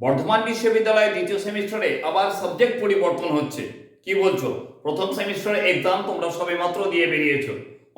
বর্ধমান বিশ্ববিদ্যালয়ে দ্বিতীয় সেমিস্টারে আবার সাবজেক্ট পরিবর্তন হচ্ছে। কি বলছো? প্রথম সেমিস্টারে এক্সাম তোমরা সবে মাত্র দিয়ে বেরিয়েছো।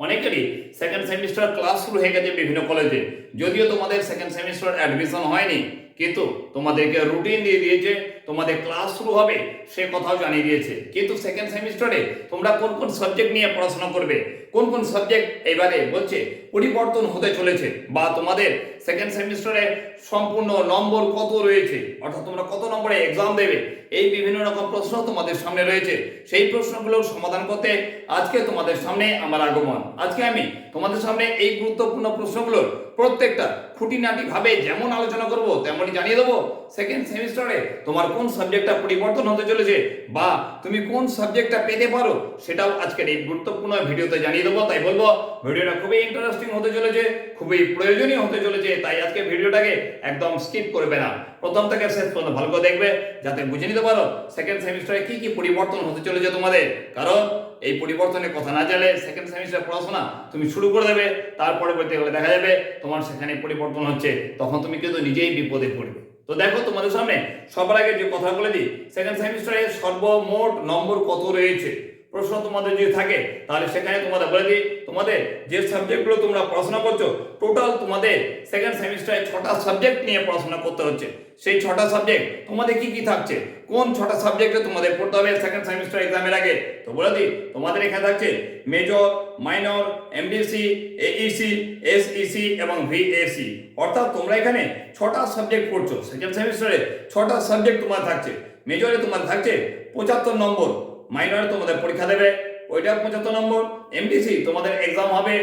অনেকেরই সেকেন্ড সেমিস্টার ক্লাস শুরু হয়ে গেছে বিভিন্ন কলেজে যদিও তোমাদের সেকেন্ড সেমিস্টার অ্যাডমিশন হয়নি কিন্তু তোমাদেরকে রুটিন দিয়ে দিয়েছে, তোমাদের ক্লাস শুরু হবে, সে কথাও জানিয়ে দিয়েছে। কিন্তু সেকেন্ড সেমিস্টারে তোমরা কোন কোন সাবজেক্ট নিয়ে পড়াশোনা করবে? কোন কোন সাবজেক্ট এবারে বলছে পরিবর্তন হতে চলেছে? বা তোমাদের সেকেন্ড সেমিস্টারে সম্পূর্ণ নম্বর কত রয়েছে? অর্থাৎ তোমরা কত নম্বরে এক্সাম দেবে? এই বিভিন্ন রকম প্রশ্ন তোমাদের সামনে রয়েছে। সেই প্রশ্নগুলোর সমাধান করতে আজকে তোমাদের সামনে আমার আগমন। আজকে আমি তোমাদের সামনে এই গুরুত্বপূর্ণ প্রশ্নগুলোর প্রত্যেকটা খুঁটিনাটি ভাবে যেমন আলোচনা করব, তেমনই জানিয়ে দেবো সেকেন্ড সেমিস্টারে তোমার কোন সাবজেক্টটা পরিবর্তন হতে চলেছে বা তুমি কোন সাবজেক্টটা পেতে পারো সেটাও আজকের এই গুরুত্বপূর্ণ ভিডিওতে জানিয়ে দেবো। তাই বলব, ভিডিওটা খুবই ইন্টারেস্টিং হতে চলেছে, খুবই প্রয়োজনীয় হতে চলেছে, তাই আজকে ভিডিওটাকে একদম স্কিপ করবে না। প্রথম থেকে শেষ পর্যন্ত ভালো করে দেখবে, যাতে বুঝে নিতে পারো। সেকেন্ড সেমিস্টারে কি কি পরিবর্তন হতে চলেছে তোমাদের? কারণ এই পরিবর্তনের কথা না জানলে সেকেন্ড সেমিস্টার পড়াশোনা তুমি শুরু করে দেবে, তার পরবর্তী হলে দেখা যাবে তোমার সেখানে পরিবর্তন হচ্ছে, তখন তুমি কিন্তু নিজেই বিপদে পড়বে। তো দেখো তোমাদের সামনে, সবার আগে যে কথা বলে দিই সেকেন্ড সেমিস্টারে সর্বমোট নম্বর কত রয়েছে? প্রশ্ন তোমাদের যদি থাকে, তাহলে সেখানে তোমাদের বলে দিই, তোমাদের যে সাবজেক্টগুলো তোমরা পড়াশোনা করছ টোটাল তোমাদের সেকেন্ড সেমিস্টারে ছটা সাবজেক্ট নিয়ে পড়াশোনা করতে হচ্ছে। সেই ছটা সাবজেক্ট তোমাদের কি কি থাকছে? কোন ছটা সাবজেক্টে তোমাদের পড়তে হবে সেকেন্ড সেমিস্টার এক্সামের আগে? তো বলে দিই, তোমাদের এখানে থাকছে major minor MDC AEC SEC এবং ভিএসি অর্থাৎ তোমরা এখানে ছটা সাবজেক্ট পড়ছো সেকেন্ড সেমিস্টারে ছটা সাবজেক্ট তোমার থাকছে। মেজরে তোমার থাকছে পঁচাত্তর নম্বর। মাইনরে তোমাদের পরীক্ষা দেবে। ওইটা পঁচাত্তর নম্বর। এমডিসি তোমাদের এক্সাম হবে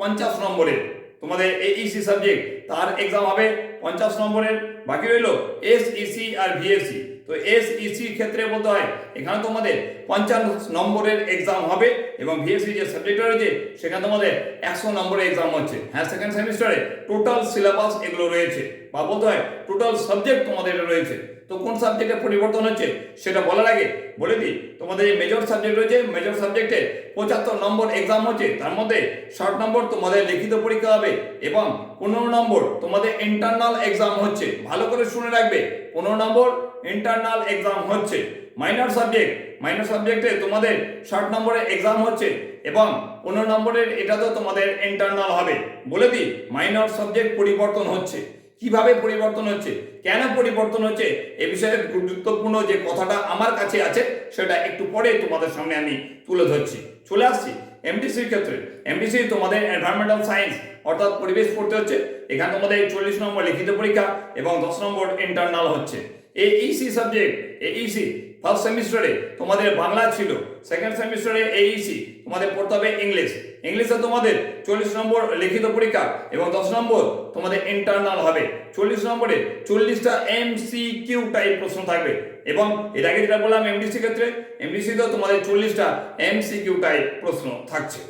পঞ্চাশ নম্বরের। তোমাদের এইসি সাবজেক্ট তার এক্সাম হবে পঞ্চাশ নম্বরের। বাকি রইল এসইসি আর ভিএসসি তো এসইসি ক্ষেত্রে বলতে হয়, এখানে তোমাদের পঞ্চাশ নম্বরের এক্সাম হবে। এবং ভিএসসি যে সাবজেক্ট রয়েছে, সেখানে তোমাদের একশো নম্বরে এক্সাম হচ্ছে। হ্যাঁ সেকেন্ড সেমিস্টারে টোটাল সিলেবাস এগুলো রয়েছে। বা বলতে হয় টোটাল সাবজেক্ট তোমাদের রয়েছে। তো কোন সাবজেক্টে পরিবর্তন হচ্ছে, সেটা বলার আগে বলে দিই, তোমাদের যে মেজর সাবজেক্ট রয়েছে মেজর সাবজেক্টে পঁচাত্তর নম্বর এক্সাম হচ্ছে, তার মধ্যে ষাট নম্বর তোমাদের লিখিত পরীক্ষা হবে এবং পনেরো নম্বর তোমাদের ইন্টারনাল এক্সাম হচ্ছে। ভালো করে শুনে রাখবে, পনেরো নম্বর ইন্টারনাল এক্সাম হচ্ছে। মাইনর সাবজেক্ট মাইনর সাবজেক্টে তোমাদের ষাট নম্বরের এক্সাম হচ্ছে এবং পনেরো নম্বরের এটা তো তোমাদের ইন্টারনাল হবে। বলে দিই মাইনর সাবজেক্ট পরিবর্তন হচ্ছে। কীভাবে পরিবর্তন হচ্ছে? কেন পরিবর্তন হচ্ছে? এ বিষয়ে গুরুত্বপূর্ণ যে কথাটা আমার কাছে আছে, সেটা একটু পরে তোমাদের সামনে আমি তুলে ধরছি। চলে আসছি এমডিসির ক্ষেত্রে। এমডিসি তোমাদের এনভায়রনমেন্টাল সায়েন্স অর্থাৎ পরিবেশ পড়তে হচ্ছে। এখানে তোমাদের চল্লিশ নম্বর লিখিত পরীক্ষা এবং দশ নম্বর ইন্টারনাল হচ্ছে। এই ইসি সাবজেক্ট এই ইসি ফার্স্ট সেমিস্টারে তোমাদের বাংলা ছিল সেকেন্ড সেমিস্টারে এইসি তোমাদের পড়তে হবে ইংলিশ ইংলিশে তোমাদের চল্লিশ নম্বর লিখিত পরীক্ষা এবং দশ নম্বর তোমাদের ইন্টারনাল হবে। চল্লিশ নম্বরে চল্লিশটা এমসি কিউ টাইপ প্রশ্ন থাকবে এবং এর আগে যেটা বললাম এমডিসি ক্ষেত্রে এমডিসি তো তোমাদের চল্লিশটা এমসি কিউ টাইপ প্রশ্ন থাকছে।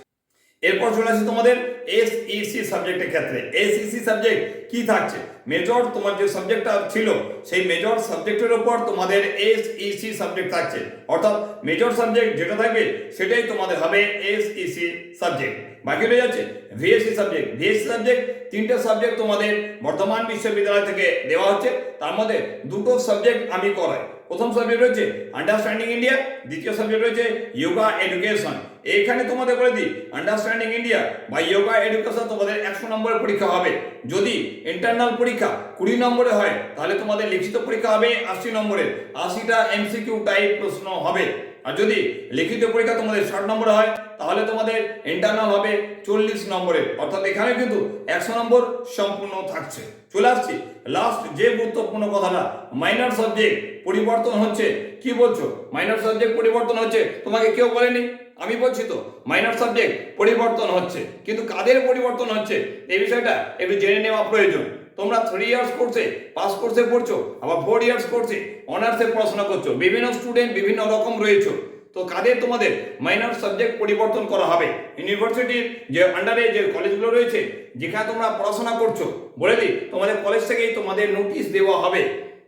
এরপর চলে আসছে তোমাদের এসইসি সাবজেক্টের ক্ষেত্রে। এসইসি সাবজেক্ট কি থাকছে? মেজর তোমার যে সাবজেক্টটা ছিল, সেই মেজর সাবজেক্টের উপর তোমাদের এসইসি সাবজেক্ট থাকছে। অর্থাৎ মেজর সাবজেক্ট যেটা থাকবে, সেটাই তোমাদের হবে এসইসি সাবজেক্ট বাকি রয়ে যাচ্ছে ভিএসসি সাবজেক্ট ভিএসসি সাবজেক্ট তিনটে সাবজেক্ট তোমাদের বর্ধমান বিশ্ববিদ্যালয় থেকে দেওয়া হচ্ছে। তার মধ্যে দুটো সাবজেক্ট আমি করাই। প্রথম সাবজেক্ট রয়েছে আন্ডারস্ট্যান্ডিং ইন্ডিয়া দ্বিতীয় সাবজেক্ট রয়েছে যোগা এডুকেশন এইখানে তোমাদের বলে দিই আন্ডারস্ট্যান্ডিং ইন্ডিয়া বা যোগা এডুকেশন তোমাদের একশো নম্বরের পরীক্ষা হবে। যদি ইন্টারনাল পরীক্ষা কুড়ি নম্বরে হয়, তাহলে তোমাদের লিখিত পরীক্ষা হবে আশি নম্বরের। আশিটা এমসিকিউ টাইপ প্রশ্ন হবে। আর যদি লিখিত পরীক্ষা তোমাদের ষাট নম্বরে হয়, তাহলে তোমাদের ইন্টারনাল হবে চল্লিশ নম্বরে। অর্থাৎ এখানে কিন্তু একশো নম্বর সম্পূর্ণ থাকছে। চলে আসছি। লাস্ট যে গুরুত্বপূর্ণ কথাটা মাইনর সাবজেক্ট পরিবর্তন হচ্ছে, কি বলছো? মাইনর সাবজেক্ট পরিবর্তন হচ্ছে, তোমাকে কেউ বলেনি? আমি বলছি তো মাইনর সাবজেক্ট পরিবর্তন হচ্ছে। কিন্তু কাদের পরিবর্তন হচ্ছে? এই বিষয়টা একটু জেনে নেওয়া প্রয়োজন। তোমরা থ্রি ইয়ার্স কোর্সে পাস কোর্সে পড়ছো, আবার ফোর ইয়ার্স কোর্সে অনার্সে পড়াশোনা করছ, বিভিন্ন স্টুডেন্ট বিভিন্ন রকম রয়েছে। তো কাদের তোমাদের মাইনর সাবজেক্ট পরিবর্তন করা হবে? ইউনিভার্সিটির যে আন্ডারে যে কলেজগুলো রয়েছে, যেখানে তোমরা পড়াশোনা করছ, বলে দিই, তোমাদের কলেজ থেকেই তোমাদের নোটিশ দেওয়া হবে।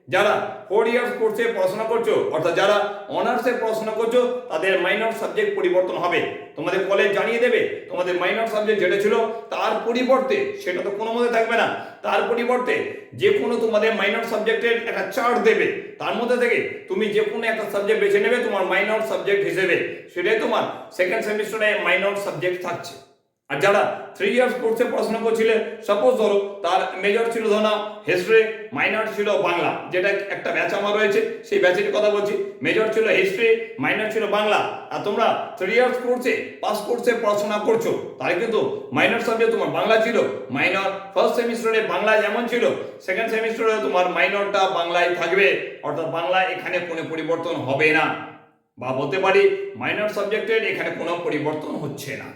যারা ফোর ইয়ার্স কোর্সে পড়াশোনা করছ, অর্থাৎ যারা অনার্সে পড়াশোনা করছ, তাদের মাইনর সাবজেক্ট পরিবর্তন হবে। তোমাদের কলেজ জানিয়ে দেবে, তোমাদের মাইনর সাবজেক্ট যেটা ছিল, তার পরিবর্তে, সেটা তো কোনো মধ্যে থাকবে না, তার পরিবর্তে যে কোনো তোমাদের মাইনর সাবজেক্টের একটা চার্ট দেবে। তার মধ্যে থেকে তুমি যে কোনো একটা সাবজেক্ট বেছে নেবে তোমার মাইনর সাবজেক্ট হিসেবে। সেটাই তোমার সেকেন্ড সেমিস্টারে মাইনর সাবজেক্ট থাকছে। আর যারা থ্রি ইয়ার্স কোর্সে পড়াশোনা করছিলে সাপোজ ধরো তার মেজর ছিল ধরো হিস্ট্রি মাইনর ছিল বাংলা, যেটা একটা ব্যাচ আমার রয়েছে, সেই ব্যাচের কথা বলছি। মেজর ছিল হিস্ট্রি মাইনর ছিল বাংলা। আর তোমরা থ্রি ইয়ার্স কোর্সে পাস কোর্সে পড়াশোনা করছ তাই কিন্তু মাইনর সাবজেক্ট তোমার বাংলা ছিল। মাইনর ফার্স্ট সেমিস্টারে বাংলা যেমন ছিল সেকেন্ড সেমিস্টারে তোমার মাইনরটা বাংলায় থাকবে। অর্থাৎ বাংলা এখানে কোনো পরিবর্তন হবে না। বা বলতে পারি মাইনর সাবজেক্টের এখানে কোনো পরিবর্তন হচ্ছে না।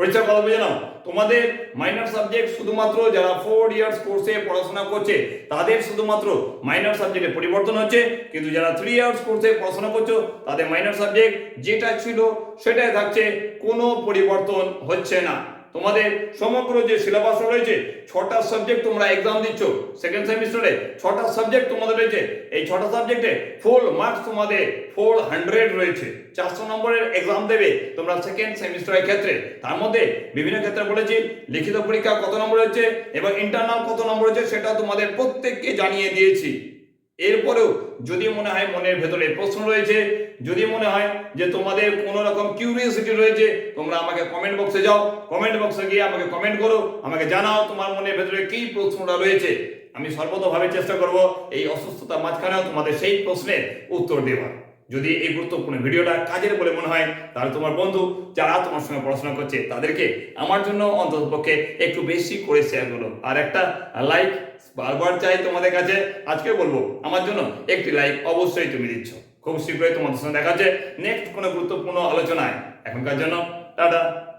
পরিচয় ভালো বুঝে নাও। তোমাদের মাইনর সাবজেক্ট শুধুমাত্র যারা ফোর ইয়ার্স কোর্সে পড়াশোনা করছে, তাদের শুধুমাত্র মাইনর সাবজেক্টে পরিবর্তন হচ্ছে। কিন্তু যারা থ্রি ইয়ার্স কোর্সে পড়াশোনা করছ, তাদের মাইনর সাবজেক্ট যেটা ছিল, সেটাই থাকছে। কোনো পরিবর্তন হচ্ছে না। তোমাদের সমগ্র যে সিলেবাস রয়েছে, ছটা সাবজেক্ট তোমরা এক্সাম দিচ্ছ সেকেন্ড সেমিস্টারে ছটা সাবজেক্ট তোমাদের রয়েছে, এই ছটা সাবজেক্টে ফুল মার্কস তোমাদের ফোর হান্ড্রেড রয়েছে। চারশো নম্বরের এক্সাম দেবে তোমরা সেকেন্ড সেমিস্টারের ক্ষেত্রে। তার মধ্যে বিভিন্ন ক্ষেত্রে বলেছি, লিখিত পরীক্ষা কত নম্বর হচ্ছে, এবং ইন্টারনাল কত নম্বর হচ্ছে সেটা তোমাদের প্রত্যেককে জানিয়ে দিয়েছি। এরপরেও যদি মনে হয় মনের ভেতরে প্রশ্ন রয়েছে, যদি মনে হয় যে তোমাদের কোনো রকম কিউরিয়াসিটি রয়েছে, তোমরা আমাকে কমেন্ট বক্সে যাও কমেন্ট বক্সে গিয়ে আমাকে কমেন্ট করো, আমাকে জানাও তোমার মনের ভেতরে কি প্রশ্নটা রয়েছে। আমি সর্বতভাবে চেষ্টা করব এই অসুস্থতার মাঝখানেও তোমাদের সেই প্রশ্নের উত্তর দেওয়ার। যদি এই গুরুত্বপূর্ণ ভিডিওটা কাজের বলে মনে হয়, তাহলে তোমার বন্ধু যারা তোমার সঙ্গে পড়াশোনা করছে, তাদেরকে আমার জন্য অন্ততপক্ষে একটু বেশি করে শেয়ার করো। আর একটা লাইক বারবার চাই তোমাদের কাছে, আজকে বলব, আমার জন্য একটি লাইক অবশ্যই তুমি দিচ্ছ। খুব শীঘ্রই তোমাদের সঙ্গে দেখা যাচ্ছে নেক্সট কোনো গুরুত্বপূর্ণ আলোচনায়। এখনকার জন্য, টাটা।